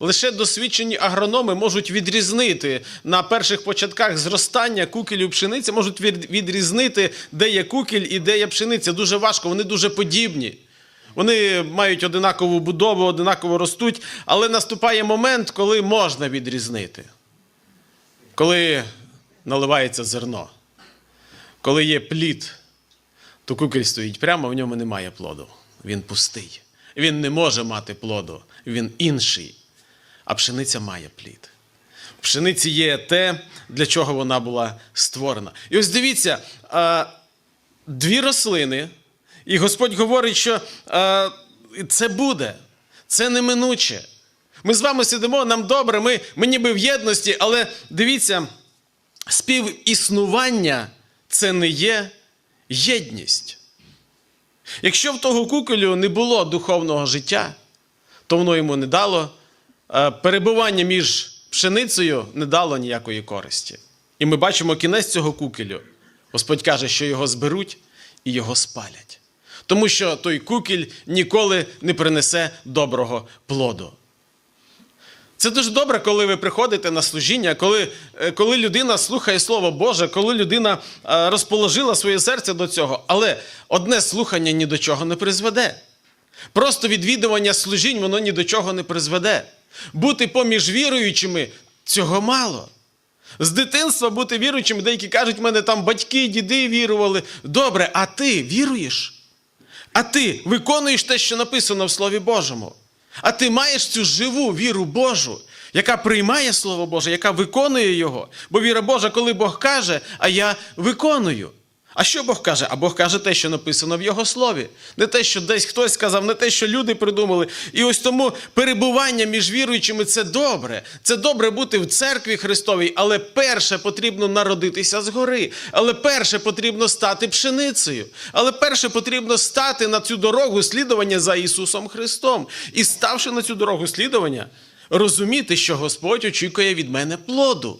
Лише досвідчені агрономи можуть відрізнити на перших початках зростання кукелю пшениці, можуть відрізнити, де є кукіль і де є пшениця. Дуже важко, вони дуже подібні. Вони мають одинакову будову, одинаково ростуть, але наступає момент, коли можна відрізнити. Коли наливається зерно, коли є плід, то кукіль стоїть прямо, в ньому немає плоду. Він пустий. Він не може мати плоду, він інший. А пшениця має плід. В пшениці є те, для чого вона була створена. І ось дивіться, дві рослини, і Господь говорить, що це буде, це неминуче. Ми з вами сидимо, нам добре, ми, ми ніби в єдності, але дивіться, співіснування це не є єдність. Якщо в того куколю не було духовного життя, то воно йому не дало перебування між пшеницею не дало ніякої користі. І ми бачимо кінець цього кукелю. Господь каже, що його зберуть і його спалять. Тому що той кукіль ніколи не принесе доброго плоду. Це дуже добре, коли ви приходите на служіння, коли, е, коли людина слухає Слово Боже, коли людина е, розположила своє серце до цього. Але одне слухання ні до чого не призведе. Просто відвідування служінь воно ні до чого не призведе. Бути поміж віруючими цього мало. З дитинства бути віруючим, деякі кажуть, в мене там батьки, діди вірували. Добре, а ти віруєш? А ти виконуєш те, що написано в Слові Божому. А ти маєш цю живу віру Божу, яка приймає Слово Боже, яка виконує його. Бо віра Божа, коли Бог каже, а я виконую. А що Бог каже? А Бог каже те, що написано в Його слові. Не те, що десь хтось сказав, не те, що люди придумали. І ось тому перебування між віруючими це добре. Це добре бути в церкві Христовій, але перше потрібно народитися згори. Але перше потрібно стати пшеницею. Але перше потрібно стати на цю дорогу слідування за Ісусом Христом. І ставши на цю дорогу слідування, розуміти, що Господь очікує від мене плоду.